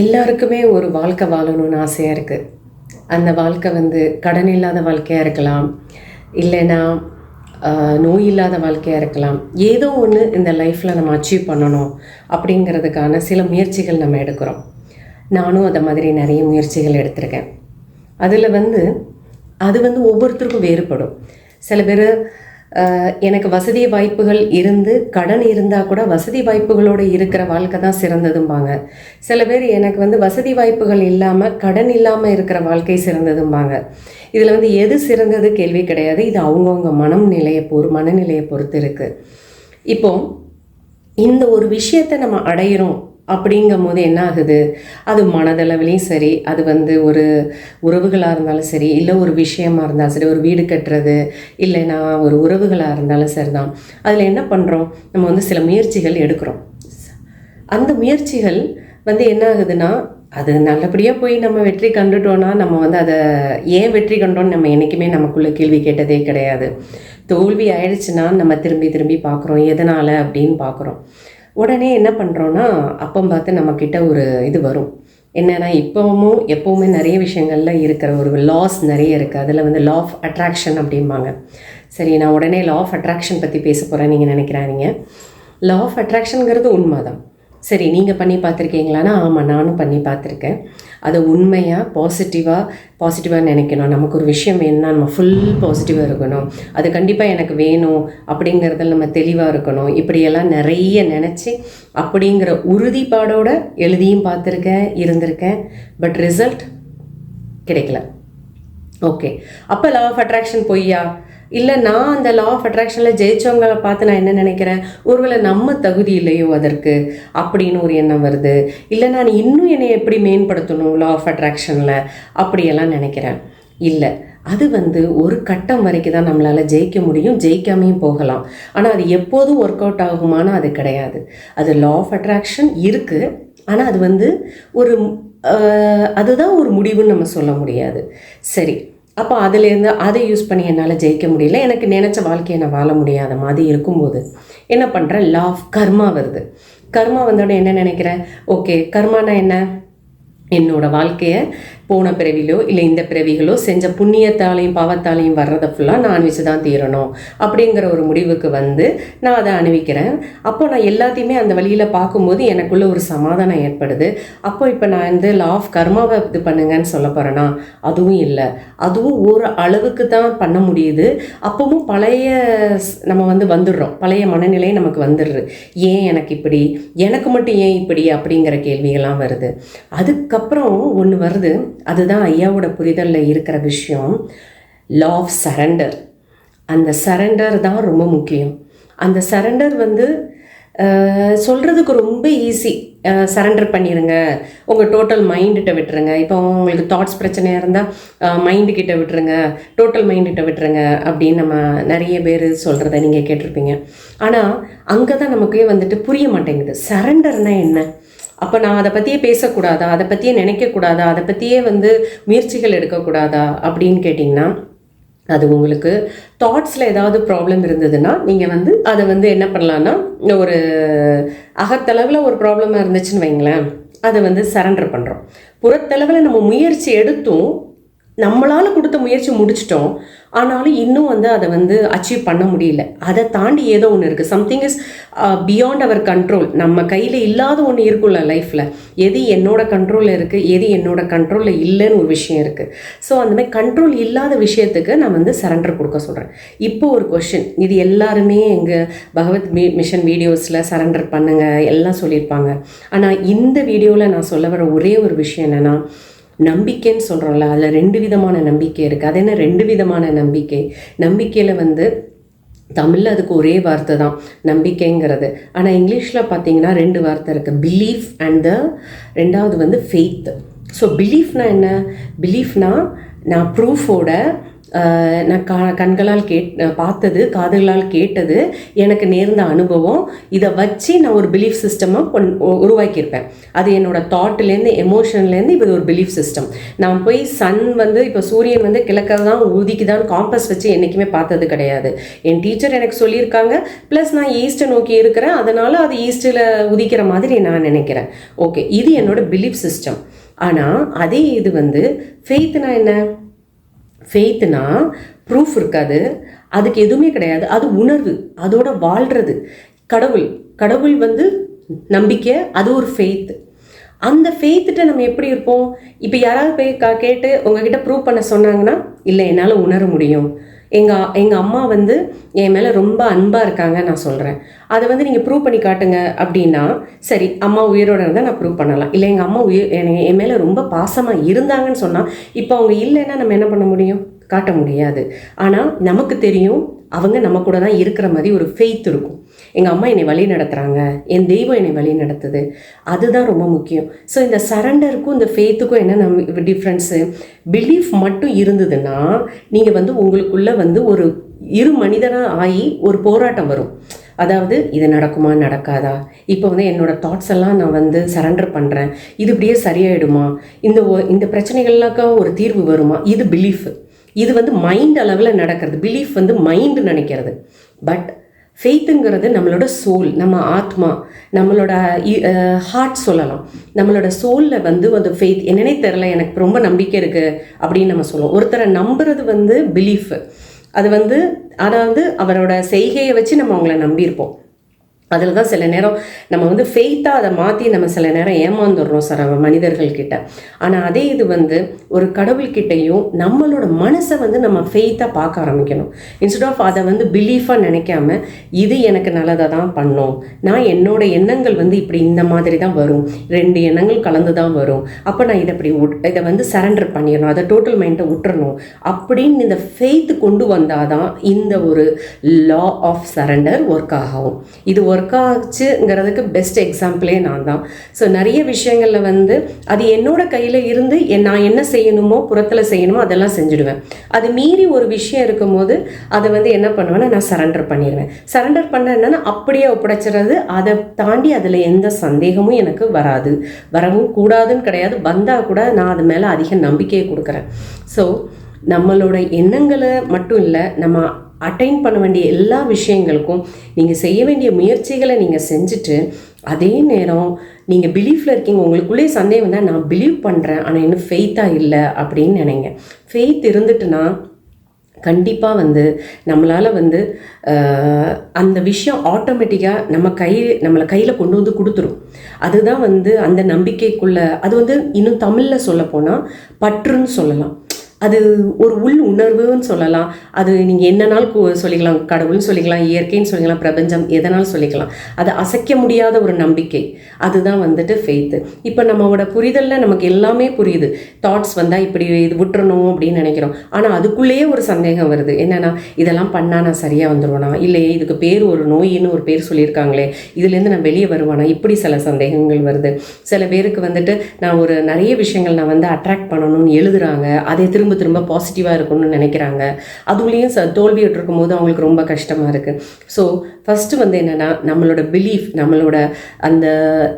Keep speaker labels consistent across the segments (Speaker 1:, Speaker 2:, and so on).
Speaker 1: எல்லாருக்குமே ஒரு வாழ்க்கை வாழணும்னு ஆசையாக இருக்குது அந்த வாழ்க்கை வந்து கடன் இல்லாத வாழ்க்கையாக இருக்கலாம். இல்லைன்னா நோய் இல்லாத வாழ்க்கையாக இருக்கலாம். ஏதோ ஒன்று இந்த லைஃப்பில் நம்ம அச்சீவ் பண்ணணும் அப்படிங்கிறதுக்கான சில முயற்சிகள் நம்ம எடுக்கிறோம். நானும் அதை மாதிரி நிறைய முயற்சிகள் எடுத்திருக்கேன். அதில் வந்து அது வந்து ஒவ்வொருத்தருக்கும் வேறுபடும். சில பேர் எனக்கு வசதி வாய்ப்புகள் இருந்து கடன் இருந்தால் கூட வசதி வாய்ப்புகளோடு இருக்கிற வாழ்க்கை தான் சிறந்ததும்பாங்க. சில பேர் எனக்கு வந்து வசதி வாய்ப்புகள் இல்லாமல் கடன் இல்லாமல் இருக்கிற வாழ்க்கை சிறந்ததும்பாங்க. இதில் வந்து எது சிறந்தது கேள்வி கிடையாது. இது அவங்கவுங்க மனம் நிலையை பொறு மனநிலையை பொறுத்து இருக்குது இப்போ இந்த ஒரு விஷயத்தை நம்ம அடையிறோம் அப்படிங்கும் போது என்ன ஆகுது அது மனதளவுலேயும் சரி அது வந்து ஒரு உறவுகளாக இருந்தாலும் சரி இல்லை ஒரு விஷயமா இருந்தாலும் சரி ஒரு வீடு கட்டுறது இல்லைன்னா ஒரு உறவுகளாக இருந்தாலும் சரி தான் அதில் என்ன பண்ணுறோம் நம்ம வந்து சில முயற்சிகள் எடுக்கிறோம். அந்த முயற்சிகள் வந்து என்ன ஆகுதுன்னா அது நல்லபடியாக போய் நம்ம வெற்றி கண்டுட்டோன்னா நம்ம வந்து அதை ஏன் வெற்றி கண்டோன்னு நம்ம என்றைக்குமே நமக்குள்ளே கேள்வி கேட்டதே கிடையாது. தோல்வி ஆயிடுச்சுன்னா நம்ம திரும்பி திரும்பி பார்க்குறோம் எதனால் அப்படின்னு பார்க்குறோம். உடனே என்ன பண்ணுறோன்னா அப்பம் பார்த்து நம்மக்கிட்ட ஒரு இது வரும். என்னன்னா இப்போவும் எப்போவுமே நிறைய விஷயங்களில் இருக்கிற ஒரு லாஸ் நிறைய இருக்குது அதில் வந்து லா ஆஃப் அட்ராக்ஷன் அப்படிம்பாங்க. சரி நான் உடனே லா ஆஃப் அட்ராக்ஷன் பற்றி பேச போகிறேன் நீங்கள் நினைக்கிறாங்க லா ஆஃப் அட்ராக்ஷனுங்கிறது உண்மைதான். சரி நீங்கள் பண்ணி பார்த்துருக்கீங்களான்னா ஆமாம் நானும் பண்ணி பார்த்துருக்கேன். அதை உண்மையாக பாசிட்டிவாக பாசிட்டிவாக நினைக்கணும். நமக்கு ஒரு விஷயம் வேணும்னா நம்ம ஃபுல் பாசிட்டிவாக இருக்கணும். அது கண்டிப்பாக எனக்கு வேணும் அப்படிங்கிறதுல நம்ம தெளிவாக இருக்கணும். இப்படியெல்லாம் நிறைய நினச்சி அப்படிங்கிற உறுதிப்பாடோடு எழுதியும் பார்த்துருக்கேன் இருந்திருக்கேன். பட் ரிசல்ட் கிடைக்கல. ஓகே அப்போ லவ் ஆஃப் அட்ராக்ஷன் பொய்யா? இல்லை நான் அந்த லா ஆஃப் அட்ராக்ஷனில் ஜெயிச்சவங்களை பார்த்து நான் என்ன நினைக்கிறேன்? ஒருவேளை நம்ம தகுதி இல்லையோ அதற்கு? அப்படின்னு ஒரு எண்ணம் வருது. இல்லை நான் இன்னும் என்னை எப்படி மேம்படுத்தணும் லா ஆஃப் அட்ராக்ஷனில் அப்படியெல்லாம் நினைக்கிறேன். இல்லை அது வந்து ஒரு கட்டம் வரைக்கும் தான் நம்மளால் ஜெயிக்க முடியும். ஜெயிக்காமையும் போகலாம். ஆனால் அது எப்போதும் ஒர்க் அவுட் ஆகுமானா அது கிடையாது. அது லா ஆஃப் அட்ராக்ஷன் இருக்குது ஆனால் அது வந்து ஒரு அதுதான் ஒரு முடிவுன்னு நம்ம சொல்ல முடியாது. சரி. அப்போ அதுலேருந்து அதை யூஸ் பண்ணி என்னால் ஜெயிக்க முடியல. எனக்கு நினச்ச வாழ்க்கையை நான் வாழ முடியாத மாதிரி இருக்கும்போது என்ன பண்ணுறேன் லா ஆஃப் கர்மா வருது. கர்மா வந்தோடனே என்ன நினைக்கிறேன்? ஓகே கர்மானா என்ன? என்னோடய வாழ்க்கையை போன பிறவிலோ இல்லை இந்த பிறவிகளோ செஞ்ச புண்ணியத்தாலையும் பாவத்தாலையும் வர்றதை ஃபுல்லாக நான் அனுபவிச்சு தான் தீரணும். அப்படிங்கிற ஒரு முடிவுக்கு வந்து நான் அதை அணிவிக்கிறேன். அப்போ நான் எல்லாத்தையுமே அந்த வழியில் பார்க்கும்போது எனக்குள்ளே ஒரு சமாதானம் ஏற்படுது. அப்போ இப்போ நான் வந்து லா ஆஃப் கர்மாவை இது பண்ணுங்கன்னு சொல்ல போகிறேன்னா அதுவும் இல்லை. அதுவும் ஒரு அளவுக்கு தான் பண்ண முடியுது. அப்பவும் பழைய நம்ம வந்து வந்துடுறோம். பழைய மனநிலை நமக்கு வந்துடுது. ஏன் எனக்கு இப்படி? எனக்கு மட்டும் ஏன் இப்படி? அப்படிங்கிற கேள்விகள்லாம் வருது. அதுக்கப்புறம் ஒன்று வருது. அதுதான் ஐயாவோட புரிதலில் இருக்கிற விஷயம். லா ஆஃப் சரண்டர் அந்த சரண்டர் தான் ரொம்ப முக்கியம். அந்த சரண்டர் வந்து சொல்கிறதுக்கு ரொம்ப ஈஸி சரண்டர் பண்ணிடுங்க உங்கள் டோட்டல் மைண்டுகிட்ட விட்டுருங்க. இப்போ உங்களுக்கு தாட்ஸ் பிரச்சனையாக இருந்தால் மைண்டு கிட்ட விட்டுருங்க. டோட்டல் மைண்டுகிட்ட விட்டுருங்க அப்படின்னு நம்ம நிறைய பேர் சொல்கிறத நீங்கள் கேட்டிருப்பீங்க. ஆனால் அங்கே தான் நமக்கே வந்துட்டு புரிய மாட்டேங்குது. சரண்டர்னால் என்ன? அப்போ நான் அதை பற்றியே பேசக்கூடாதா? அதை பற்றியே நினைக்கக்கூடாதா? அதை பற்றியே வந்து முயற்சிகள் எடுக்கக்கூடாதா? அப்படின்னு கேட்டிங்கன்னா அது உங்களுக்கு தாட்ஸில் ஏதாவது ப்ராப்ளம் இருந்ததுன்னா நீங்கள் வந்து அதை வந்து என்ன பண்ணலான்னா ஒரு அகத்தளவில் ஒரு ப்ராப்ளமாக இருந்துச்சுன்னு வைங்களேன். அதை வந்து சரண்டர் பண்ணுறோம் புறத்தளவில் நம்ம முயற்சி எடுத்தும் நம்மளால் கொடுத்த முயற்சி முடிச்சிட்டோம். ஆனாலும் இன்னும் வந்து அதை வந்து அச்சீவ் பண்ண முடியல. அதை தாண்டி ஏதோ ஒன்று இருக்குது something is beyond our control நம்ம கையில் இல்லாத ஒன்று இருக்கும்ல லைஃப்பில் எது என்னோட கண்ட்ரோலில் இருக்குது எது என்னோட கண்ட்ரோலில் இல்லைன்னு ஒரு விஷயம் இருக்குது ஸோ அந்த மாதிரி கண்ட்ரோல் இல்லாத விஷயத்துக்கு நான் வந்து சரண்டர் கொடுக்க சொல்கிறேன் இப்போ ஒரு கொஷின் இது எல்லாருமே எங்கள் பகவத் மீ மிஷன் வீடியோஸில் சரண்டர் பண்ணுங்கள் எல்லாம் சொல்லியிருப்பாங்க. ஆனால் இந்த வீடியோவில் நான் சொல்ல வர ஒரே ஒரு விஷயம் என்னென்னா நம்பிக்கைன்னு சொல்கிறோம்ல அதில் ரெண்டு விதமான நம்பிக்கை இருக்குது அது என்ன? ரெண்டு விதமான நம்பிக்கை. நம்பிக்கையில் வந்து தமிழில் அதுக்கு ஒரே வார்த்தை தான் நம்பிக்கைங்கிறது. ஆனால் இங்கிலீஷில் பார்த்தீங்கன்னா ரெண்டு வார்த்தை இருக்குது பிலீஃப் அண்ட் த ரெண்டாவது வந்து ஃபெய்த் ஸோ பிலீஃப்னா என்ன? பிலீஃப்னா நான் ப்ரூஃபோட நான் கா கண்களால் கேட் பார்த்தது காதுகளால் கேட்டது எனக்கு நேர்ந்த அனுபவம். இதை வச்சு நான் ஒரு பிலீஃப் சிஸ்டமாக கொண் உருவாக்கியிருப்பேன். அது என்னோட தாட்லேருந்து எமோஷன்லேருந்து இப்போ ஒரு பிலீஃப் சிஸ்டம் நான் போய் சன் வந்து இப்போ சூரியன் வந்து கிழக்க தான் உதிக்குதான் காம்பஸ் வச்சு என்றைக்குமே பார்த்தது கிடையாது. என் டீச்சர் எனக்கு சொல்லியிருக்காங்க. ப்ளஸ் நான் ஈஸ்ட்டை நோக்கி இருக்கிறேன். அதனால் அது ஈஸ்ட்டில் உதிக்கிற மாதிரி நான் நினைக்கிறேன். ஓகே இது என்னோடய பிலீஃப் சிஸ்டம் ஆனால் அதே இது வந்து ஃபெய்த்னா என்ன? ஃபெய்த்துனா ப்ரூஃப் இருக்காது. அதுக்கு எதுவுமே கிடையாது. அது உணர்வு. அதோட வாழ்கிறது கடவுள். கடவுள் வந்து நம்பிக்கை. அது ஒரு ஃபெய்த் அந்த ஃபெய்த்திட்ட நம்ம எப்படி இருப்போம்? இப்போ யாராவது போய் கா கேட்டு உங்ககிட்ட ப்ரூவ் பண்ண சொன்னாங்கன்னா இல்லை என்னால் உணர முடியும். எங்கள் எங்கள் அம்மா வந்து என் மேலே ரொம்ப அன்பாக இருக்காங்க நான் சொல்கிறேன் அதை வந்து நீங்கள் ப்ரூவ் பண்ணி காட்டுங்க அப்படின்னா சரி அம்மா உயிரோட இருந்தால் நான் ப்ரூவ் பண்ணலாம். இல்லை எங்கள் அம்மா உயிர் என- என் மேலே ரொம்ப பாசமாக இருந்தாங்கன்னு சொன்னால் இப்போ அவங்க இல்லைன்னா நம்ம என்ன பண்ண முடியும்? காட்ட முடியாது. ஆனால் நமக்கு தெரியும் அவங்க நம்ம கூட தான் இருக்கிற மாதிரி ஒரு ஃபெய்த் இருக்கும். எங்கள் அம்மா என்னை வழி நடத்துகிறாங்க என் தெய்வம் என்னை வழி நடத்துது. அதுதான் ரொம்ப முக்கியம். ஸோ இந்த சரண்டருக்கும் இந்த ஃபேத்துக்கும் என்ன நம்ம டிஃப்ரென்ஸு பிலீஃப் மட்டும் இருந்ததுன்னா நீங்கள் வந்து உங்களுக்குள்ளே வந்து ஒரு இரு மனிதனாக ஆகி ஒரு போராட்டம் வரும். அதாவது இது நடக்குமா நடக்காதா? இப்போ வந்து என்னோட தாட்ஸ் எல்லாம் நான் வந்து சரண்டர் பண்ணுறேன் இது இப்படியே சரியாயிடுமா? இந்த இந்த பிரச்சனைகள்லாக்கா ஒரு தீர்வு வருமா? இது பிலீஃப் இது வந்து மைண்ட் அளவில் நடக்கிறது. பிலீஃப் வந்து மைண்டு நினைக்கிறது. பட் ஃபெய்த்துங்கிறது நம்மளோட சோல் நம்ம ஆத்மா நம்மளோட ஹார்ட் சொல்லலாம். நம்மளோட சோலில் வந்து அந்த ஃபெய்த் என்னன்னே தெரில எனக்கு ரொம்ப நம்பிக்கை இருக்குது அப்படின்னு நம்ம சொல்லுவோம். ஒருத்தரை நம்புறது வந்து பிலீஃப் அது வந்து அதாவது அவரோட செய்கையை வச்சு நம்ம அவங்கள நம்பியிருப்போம். அதில் தான் சில நேரம் நம்ம வந்து ஃபெய்த்தாக அதை மாற்றி நம்ம சில நேரம் ஏமாந்துடுறோம் சார் மனிதர்கள்கிட்ட. ஆனால் அதே இது வந்து ஒரு கடவுள்கிட்டையும் நம்மளோட மனசை வந்து நம்ம ஃபெய்த்தாக பார்க்க ஆரம்பிக்கணும். இன்ஸ்டெட் ஆஃப் அதை வந்து பிலீஃபாக நினைக்காம இது எனக்கு நல்லதாக தான் பண்ணும். நான் என்னோட எண்ணங்கள் வந்து இப்படி இந்த மாதிரி தான் வரும். ரெண்டு எண்ணங்கள் கலந்து தான் வரும். அப்போ நான் இதை இப்படி உட்- இதை வந்து சரண்டர் பண்ணிடணும். அதை டோட்டல் மைண்டை விட்டுறணும். அப்படின்னு இந்த ஃபெய்த் கொண்டு வந்தால் தான் இந்த ஒரு லா ஆஃப் சரண்டர் ஒர்க் ஆகும். இது ஒர்க் ஆச்சுங்கிறதுக்கு பெஸ்ட் எக்ஸாம்பிளே நான் தான் ஸோ நிறைய விஷயங்களில் வந்து அது என்னோட கையில் இருந்து நான் என்ன செய்யணுமோ புறத்தில் செய்யணுமோ அதெல்லாம் செஞ்சுடுவேன். அது மீறி ஒரு விஷயம் இருக்கும்போது அதை வந்து என்ன பண்ணுவேன்னா நான் சரண்டர் பண்ணிடுவேன். சரண்டர் பண்ண என்னன்னா அப்படியே ஒப்படைச்சிடுறது அதை தாண்டி அதில் எந்த சந்தேகமும் எனக்கு வராது. வரவும் கூடாதுன்னு கிடையாது. வந்தால் கூட நான் அது மேலே அதிக நம்பிக்கையை கொடுக்குறேன். ஸோ நம்மளோட எண்ணங்களை மட்டும் இல்லை நம்ம அட்டைன் பண்ண வேண்டிய எல்லா விஷயங்களுக்கும் நீங்கள் செய்ய வேண்டிய முயற்சிகளை நீங்கள் செஞ்சுட்டு அதே நேரம் நீங்கள் பிலீஃபில் இருக்கீங்க உங்களுக்குள்ளே சந்தேகம் தான் நான் பிலீவ் பண்ணுறேன் ஆனால் இன்னும் ஃபெய்த்தாக இல்லை அப்படின்னு நினைங்க. ஃபெய்த் இருந்துட்டுனா கண்டிப்பாக வந்து நம்மளால் வந்து அந்த விஷயம் ஆட்டோமேட்டிக்காக நம்ம கை நம்மளை கையில் கொண்டு வந்து கொடுத்துரும். அதுதான் வந்து அந்த நம்பிக்கைக்குள்ள அது வந்து இன்னும் தமிழில் சொல்ல போனால் பற்றுன்னு சொல்லலாம். அது ஒரு உள் உணர்வுன்னு சொல்லலாம். அது நீங்கள் என்னனாலும் சொல்லிக்கலாம் கடவுள்னு சொல்லிக்கலாம் இயற்கைன்னு சொல்லிக்கலாம் பிரபஞ்சம் எதனாலும் சொல்லிக்கலாம். அது அசைக்க முடியாத ஒரு நம்பிக்கை. அதுதான் வந்துட்டு ஃபெய்த்து இப்போ நம்மளோட புரிதலில் நமக்கு எல்லாமே புரியுது. தாட்ஸ் வந்தால் இப்படி இது விட்டுறணும் அப்படின்னு நினைக்கிறோம். ஆனால் அதுக்குள்ளேயே ஒரு சந்தேகம் வருது. என்னென்னா இதெல்லாம் பண்ணால் நான் சரியாக வந்துடுவேனா இல்லையே இதுக்கு பேர் ஒரு நோயின்னு ஒரு பேர் சொல்லியிருக்காங்களே. இதுலேருந்து நான் வெளியே வருவானா? இப்படி சில சந்தேகங்கள் வருது. சில பேருக்கு வந்துட்டு நான் ஒரு நிறைய விஷயங்கள் நான் வந்து அட்ராக்ட் பண்ணணும்னு எழுதுகிறாங்க அதை திரும்ப திரும்ப பாசிட்டிவாக இருக்கணும்னு நினைக்கிறாங்க. அதுலேயும் ச தோல்வி போது அவங்களுக்கு ரொம்ப கஷ்டமாக இருக்குது ஸோ ஃபஸ்ட்டு வந்து என்னென்னா நம்மளோட பிலீஃப் நம்மளோட அந்த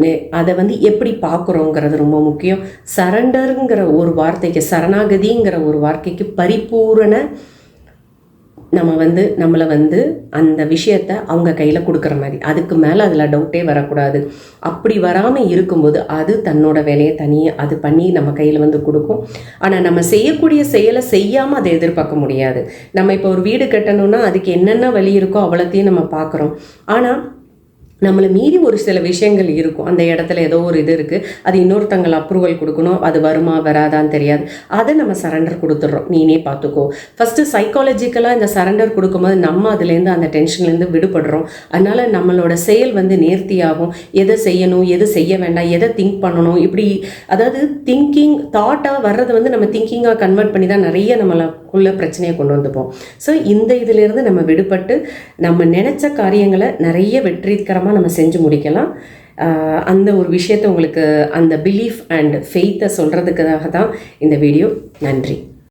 Speaker 1: நெ- அதை வந்து எப்படி பார்க்குறோங்கிறது ரொம்ப முக்கியம். சரண்டருங்கிற ஒரு வார்த்தைக்கு சரணாகதிங்கிற ஒரு வார்த்தைக்கு பரிபூரண நம்ம வந்து நம்மளை வந்து அந்த விஷயத்த அவங்க கையில் கொடுக்குற மாதிரி. அதுக்கு மேலே அதில் டவுட்டே வரக்கூடாது. அப்படி வராமல் இருக்கும்போது அது தன்னோட வேலையை தனியாக அது பண்ணி நம்ம கையில் வந்து கொடுக்கும். ஆனால் நம்ம செய்யக்கூடிய செயலை செய்யாமல் அதை எதிர்பார்க்க முடியாது. நம்ம இப்போ ஒரு வீடு கட்டணும்னா அதுக்கு என்னென்ன வழி இருக்கோ அவ்வளோத்தையும் நம்ம பார்க்குறோம். ஆனால் நம்மளை மீறி ஒரு சில விஷயங்கள் இருக்கும். அந்த இடத்துல ஏதோ ஒரு இது இருக்குது அது இன்னொருத்தங்கள் அப்ரூவல் கொடுக்கணும். அது வருமா வராதான்னு தெரியாது. அதை நம்ம சரண்டர் கொடுத்துட்றோம். நீனே பார்த்துக்கோ. ஃபஸ்ட்டு சைக்காலஜிக்கலாக இந்த சரண்டர் கொடுக்கும்போது நம்ம அதுலேருந்து அந்த டென்ஷன்லேருந்து விடுபடுறோம். அதனால் நம்மளோட செயல் வந்து நேர்த்தியாகும். எதை செய்யணும் எது செய்ய வேண்டாம் எதை திங்க் பண்ணணும். இப்படி அதாவது திங்கிங் தாட்டாக வர்றது வந்து நம்ம திங்கிங்காக கன்வெர்ட் பண்ணி தான் நிறைய நம்மளுக்குள்ள பிரச்சனையை கொண்டு வந்துப்போம். ஸோ இந்த இதுலேருந்து நம்ம விடுபட்டு நம்ம நினச்ச காரியங்களை நிறைய வெற்றிகரமாக நம்ம செஞ்சு முடிக்கலாம். அந்த ஒரு விஷயத்தை உங்களுக்கு அந்த பிலீஃப் அண்ட் ஃபெய்த்தை சொல்கிறதுக்காக தான் இந்த வீடியோ நன்றி.